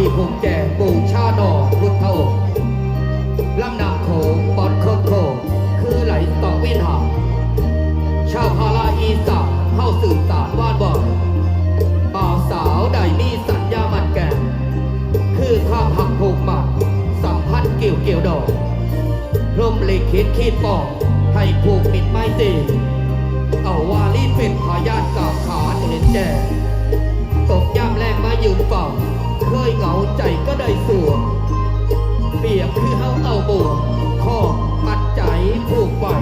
ที่ภูมิแจงบูชาดอกพุทธองค์ลำนำโขงบอนโคตรโคคือไหลต่อวินหาชาวพาราอีสานเข้าสื่อสารวาดบ่อยบ่าวสาวใดมีสัญญามันแก่ คือข้ามหักผูกมัดสัมพันธ์เกี่ยวเกี่ยวดอกพรหมลิขิตขีดปอกให้ผูกมิดไม่ตีเอาวาลีเป็นพยานกล่าวขานเห็นแจ้ ยเหงาใจก็ได้สวงเปรียบคือเฮาเอาบวกข้อมัดใจผูกไว้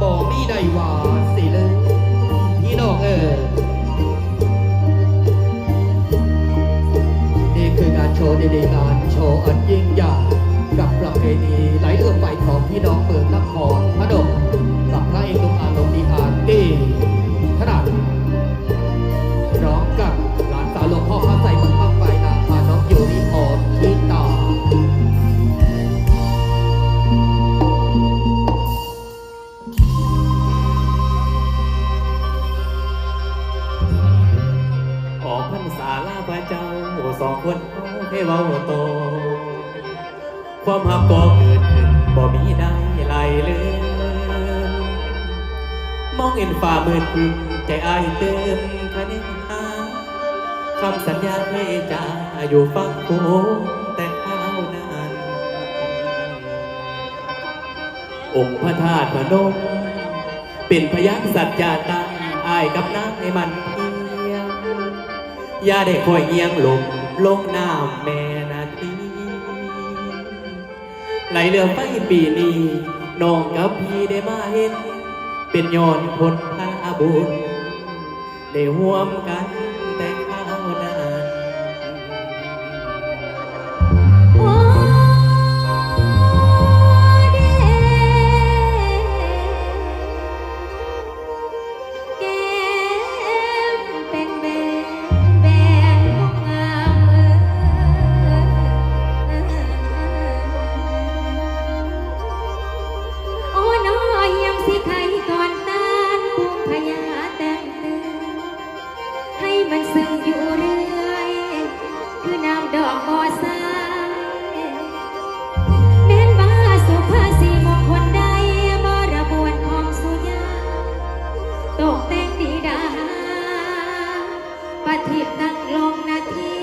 บ่มีใดว่าสิเลยพี่น้องเออนี่คืองานโชว์ดีๆงานโชว์อันยิ่งใหญ่กับประเพณีไหลเอื้อมไปของพี่น้องเมืองนครพนมกับพระเอกหนุ่มอารมณ์ดีอาร์ตี้ ออกพรรษาลาพระเจ้าสองคนให้เว้าโต ความหักก็เกิดขึ้นบ่มีได้ไหลเลยมองเห็นฝ่ามืดครึ้มใจอายเติมคะแนหาคำสัญญาเคยจะอยู่ฟังโคแต่ข้าวนานองค์พระธาตุพนมเป็นพยักสัจจาตั้งอายกับนางให้มันพ อย่าได้คอยเอียงลงลงน้ำแม่นาทีไหลเรือไปปีนี้น้องกับพี่ได้มาเห็น เป็นย้อนคนพาบุญได้ห่วมกัน มันซึ้งอยู่เรื่อย คือน้ำดอกบอสายแม้นว่าสุภาษีมงคลใดบระบวนหอมสุยาตกแต่งดีดาปฏิบตั้งลงนาที